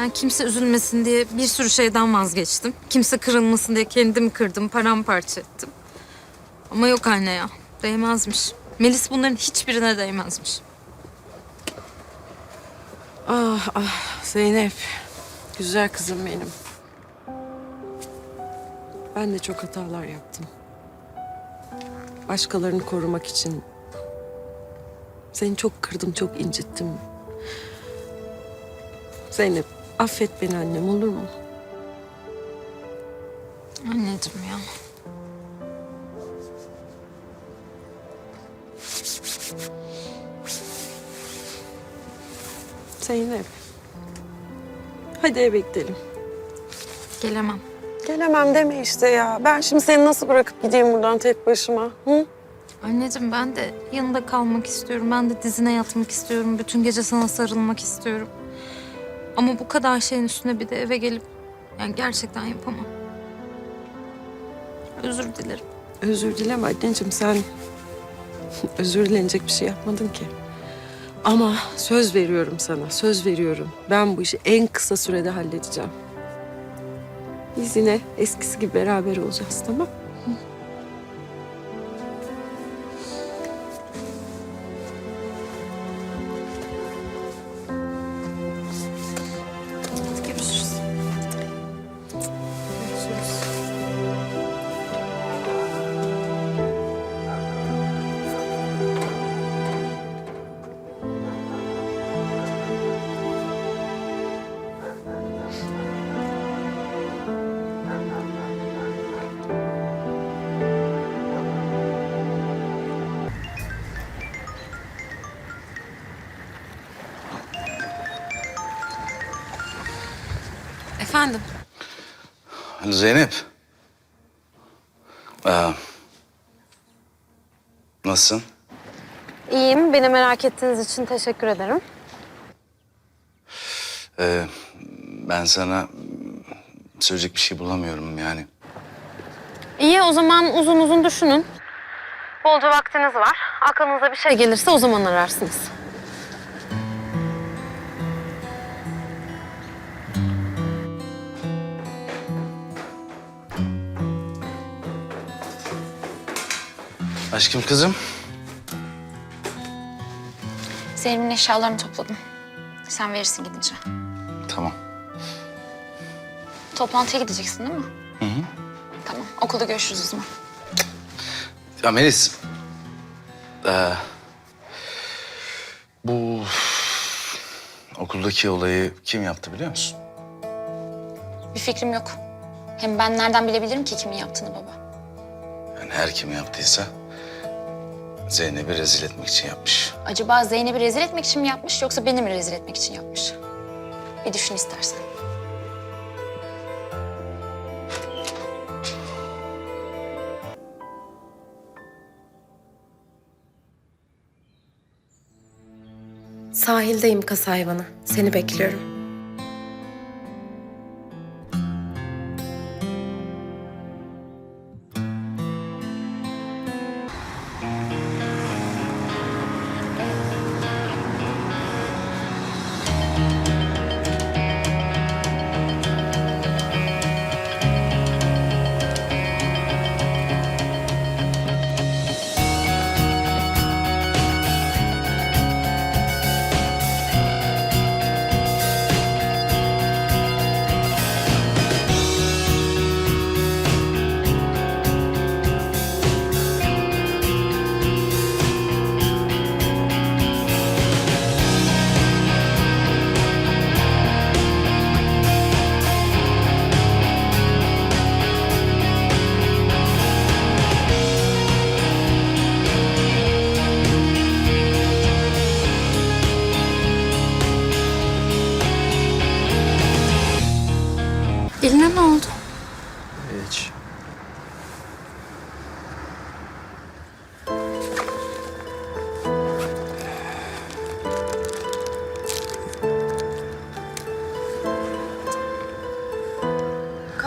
Ben kimse üzülmesin diye bir sürü şeyden vazgeçtim. Kimse kırılmasın diye kendimi kırdım, paramparça ettim. Ama yok anne ya, değmezmiş. Melis bunların hiçbirine değmezmiş. Ah ah Zeynep. Güzel kızım benim. Ben de çok hatalar yaptım. Başkalarını korumak için. Seni çok kırdım, çok incittim. Zeynep, affet beni annem olur mu? Anneciğim ya. Zeynep. Hadi eve gidelim. Gelemem. Gelemem deme işte ya. Ben şimdi seni nasıl bırakıp gideyim buradan tek başıma? Hı? Anneciğim ben de yanında kalmak istiyorum. Ben de dizine yatmak istiyorum. Bütün gece sana sarılmak istiyorum. Ama bu kadar şeyin üstüne bir de eve gelip yani gerçekten yapamam. Özür dilerim. Özür dileme anneciğim sen özür dilenecek bir şey yapmadın ki. Ama söz veriyorum sana, söz veriyorum. Ben bu işi en kısa sürede halledeceğim. Biz yine eskisi gibi beraber olacağız tamam Efendim? Zeynep. Ee, nasılsın? İyiyim. Beni merak ettiğiniz için teşekkür ederim. Ee, ben sana söyleyecek bir şey bulamıyorum yani. İyi o zaman uzun uzun düşünün. Bolca vaktiniz var. Aklınıza bir şey gelirse o zaman ararsınız. Aşkım kızım. Zeynep'in eşyalarını topladım. Sen verirsin gidince. Tamam. Toplantıya gideceksin değil mi? Hı hı. Tamam. Okulda görüşürüz o zaman. Ya Melis. ee, bu okuldaki olayı kim yaptı biliyor musun? Bir fikrim yok. Hem ben nereden bilebilirim ki kimin yaptığını baba? Yani her kim yaptıysa Zeynep'i rezil etmek için yapmış. Acaba Zeynep'i rezil etmek için mi yapmış yoksa beni mi rezil etmek için yapmış? Bir düşün istersen. Sahildeyim kas hayvanı. Seni bekliyorum.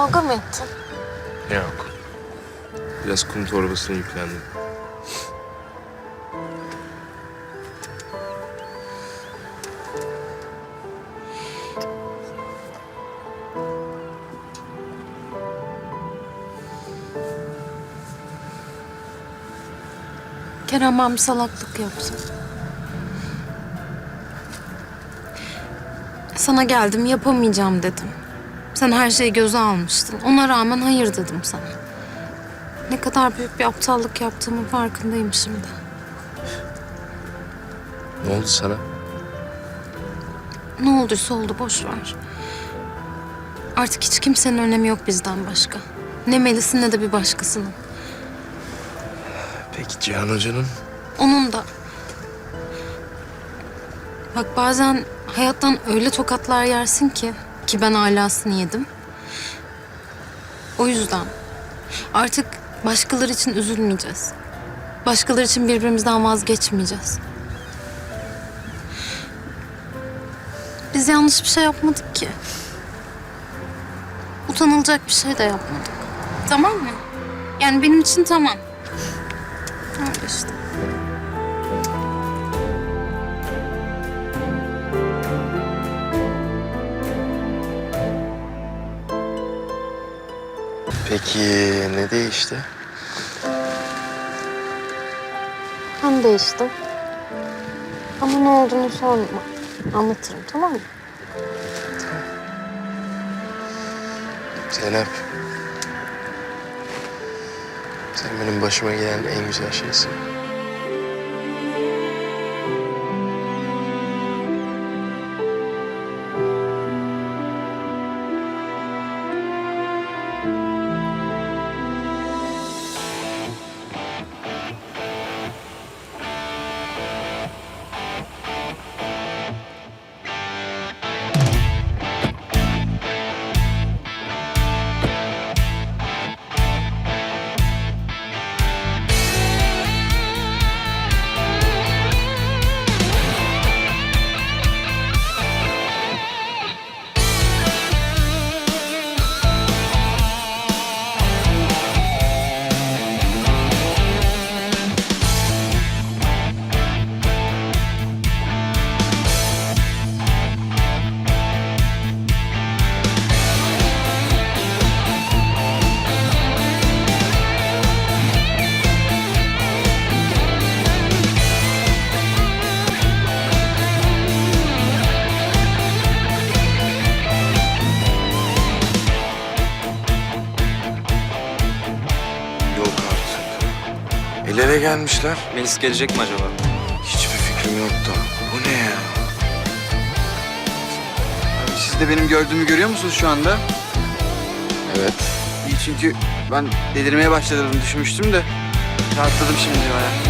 Kavga mı ettin? Yok. Biraz kum torbasına yüklendim. Kerem abi salaklık yaptı. Sana geldim yapamayacağım dedim. Sen her şeyi göze almıştın. Ona rağmen hayır dedim sana. Ne kadar büyük bir aptallık yaptığımın farkındayım şimdi. Ne oldu sana? Ne olduysa oldu boş ver. Artık hiç kimsenin önemi yok bizden başka. Ne Melis'in ne de bir başkasının. Peki Cihan Hoca'nın? Onun da. Bak bazen hayattan öyle tokatlar yersin ki ki ben alasını yedim. O yüzden artık başkaları için üzülmeyeceğiz. Başkaları için birbirimizden vazgeçmeyeceğiz. Biz yanlış bir şey yapmadık ki. Utanılacak bir şey de yapmadık. Tamam mı? Yani benim için tamam. Öyle işte. Peki ne değişti? Ben değiştim. Ama ne olduğunu sorma. Anlatırım tamam mı? Zeynep. Sen benim başıma gelen en güzel şeysin. El ele gelmişler. Melis gelecek mi acaba? Hiçbir fikrim yok da. Bu ne ya? Abi siz de benim gördüğümü görüyor musunuz şu anda? Evet. İyi çünkü ben delirmeye başladığımı düşünmüştüm de rahatladım şimdi baya.